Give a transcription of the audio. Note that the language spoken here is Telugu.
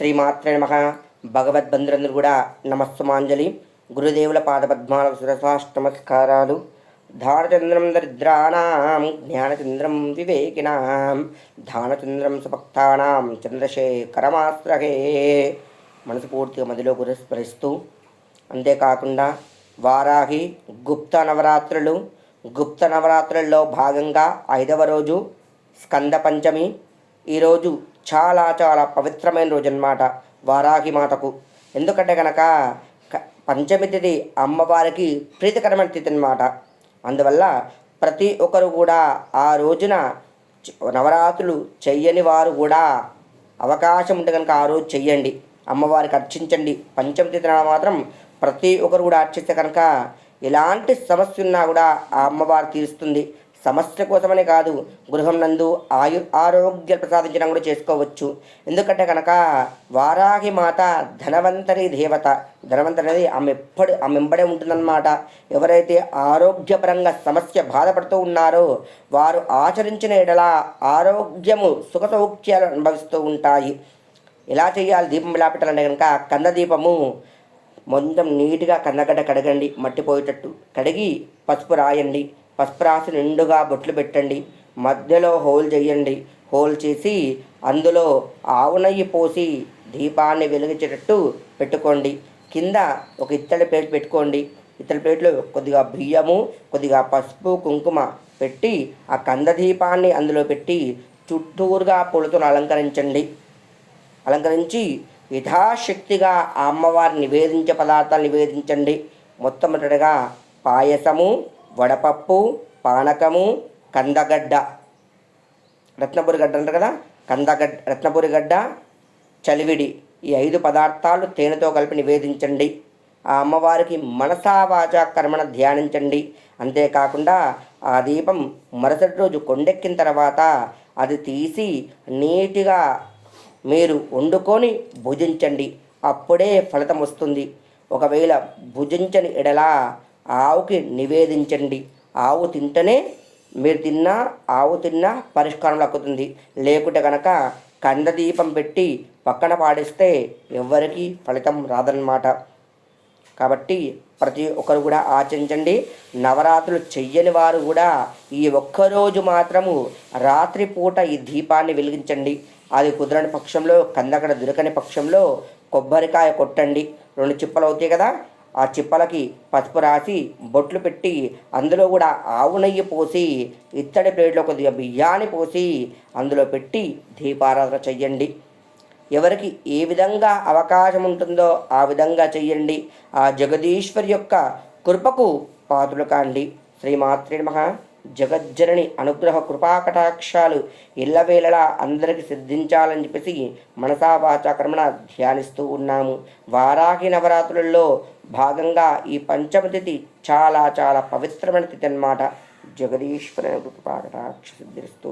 శ్రీమాత్రే నమ. భగవద్బంధులందరూ కూడా నమస్సుమాంజలి. గురుదేవుల పాదపద్మాలకు శిరసాష్టమస్కారాలు ధానచంద్రం దరిద్రాణం జ్ఞానచంద్రం వివేకినాం. ధానచంద్రం సుభక్తానాం చంద్రశేఖరమాశ్రహే మనసు పూర్తిగా మదిలో పురస్కరిస్తూ అంతేకాకుండా వారాహి గుప్త నవరాత్రులు. గుప్త నవరాత్రుల్లో భాగంగా ఐదవ రోజు స్కంద పంచమి. ఈరోజు చాలా చాలా పవిత్రమైన రోజు అనమాట వారాహి మాతకు. ఎందుకంటే కనుక పంచమి తిథి అమ్మవారికి ప్రీతికరమైన తిథి అనమాట అందువల్ల ప్రతి ఒక్కరు కూడా ఆ రోజున నవరాత్రులు చెయ్యని వారు కూడా అవకాశం ఉంటే కనుక ఆ రోజు చెయ్యండి. అమ్మవారికి అర్చించండి. పంచమి తిథి మాత్రం ప్రతి ఒక్కరు కూడా అర్చిస్తే కనుక ఎలాంటి సమస్య ఉన్నా కూడా ఆ అమ్మవారు తీరుస్తుంది. సమస్య కోసమని కాదు గృహం నందు ఆయు ఆరోగ్య ప్రసాదించడం కూడా చేసుకోవచ్చు. ఎందుకంటే కనుక వారాహి మాత ధనవంతరి దేవత. ధనవంతరి అనేది ఆమె ఎప్పుడు ఆమె వెంబడే ఉంటుందన్నమాట. ఎవరైతే ఆరోగ్యపరంగా సమస్య బాధపడుతూ ఉన్నారో వారు ఆచరించిన ఎడల ఆరోగ్యము సుఖ సౌఖ్యాలు అనుభవిస్తూ ఉంటాయి. ఎలా చేయాలి? దీపం ఎలా పెట్టాలంటే కనుక కంద దీపము మొత్తం నీట్గా కందగడ్డ కడగండి. మట్టి పోయేటట్టు. కడిగి పసుపు రాయండి. పసుపు రాసి నిండుగా బొట్లు పెట్టండి. మధ్యలో హోల్ చేయండి. హోల్ చేసి అందులో ఆవు నెయ్యి పోసి దీపాన్ని వెలిగించేటట్టు పెట్టుకోండి. కింద ఒక ఇత్తడి ప్లేట్ పెట్టుకోండి. ఇత్తడి ప్లేట్లో కొద్దిగా బియ్యము కొద్దిగా పసుపు కుంకుమ పెట్టి ఆ కంద దీపాన్ని అందులో పెట్టి చుట్టూరుగా పూలతో అలంకరించండి. అలంకరించి యథాశక్తిగా ఆ అమ్మవారి నివేదించే పదార్థాలు నివేదించండి. మొట్టమొదటిగా పాయసము వడపప్పు పానకము కందగడ్డ. రత్నపురి గడ్డ అంటారు కదా? కందగడ్డ రత్నపురి గడ్డ చలివిడి. ఈ ఐదు పదార్థాలు తేనెతో కలిపి నివేదించండి. ఆ అమ్మవారికి మనసావాచ కర్మణ ధ్యానించండి. అంతేకాకుండా ఆ దీపం మరుసటి రోజు కొండెక్కిన తర్వాత అది తీసి నీటిగా మీరు వండుకొని భుజించండి. అప్పుడే ఫలితం వస్తుంది. ఒకవేళ భుజించని ఎడల ఆవుకి నివేదించండి. ఆవు తింటేనే మీరు తిన్నా ఆవు తిన్నా పరిష్కారం లక్కుతుంది. లేకుంటే కనుక కంద దీపం పెట్టి పక్కన పాడేస్తే ఎవ్వరికీ ఫలితం రాదన్నమాట. కాబట్టి ప్రతి ఒక్కరు కూడా ఆచరించండి. నవరాత్రులు చెయ్యని వారు కూడా ఈ ఒక్కరోజు మాత్రము రాత్రిపూట ఈ దీపాన్ని వెలిగించండి. అది కుదరని పక్షంలో కందకడ దొరకని పక్షంలో కొబ్బరికాయ కొట్టండి. రెండు చిప్పలు అవుతాయి కదా ఆ చిప్పలకి పసుపు రాసి బొట్లు పెట్టి అందులో కూడా ఆవు నెయ్యి పోసి ఇత్తడి ప్లేట్లో కొద్దిగా బియ్యాన్ని పోసి అందులో పెట్టి దీపారాధన చెయ్యండి. ఎవరికి ఏ విధంగా అవకాశం ఉంటుందో ఆ విధంగా చెయ్యండి. ఆ జగదీశ్వరి యొక్క కృపకు పాత్రలు కాండి శ్రీమాత్రి నమ. జగజ్జనని అనుగ్రహ కృపాకటాక్షాలు ఇళ్ళవేళలా అందరికీ సిద్ధించాలని చెప్పేసి మనసా ధ్యానిస్తూ ఉన్నాము. వారాహి నవరాత్రులలో భాగంగా ఈ పంచమ తిథి చాలా చాలా పవిత్రమైన తిథి అన్నమాట. జగదీశ్వర కృపాకటాక్ష సిద్ధిస్తూ.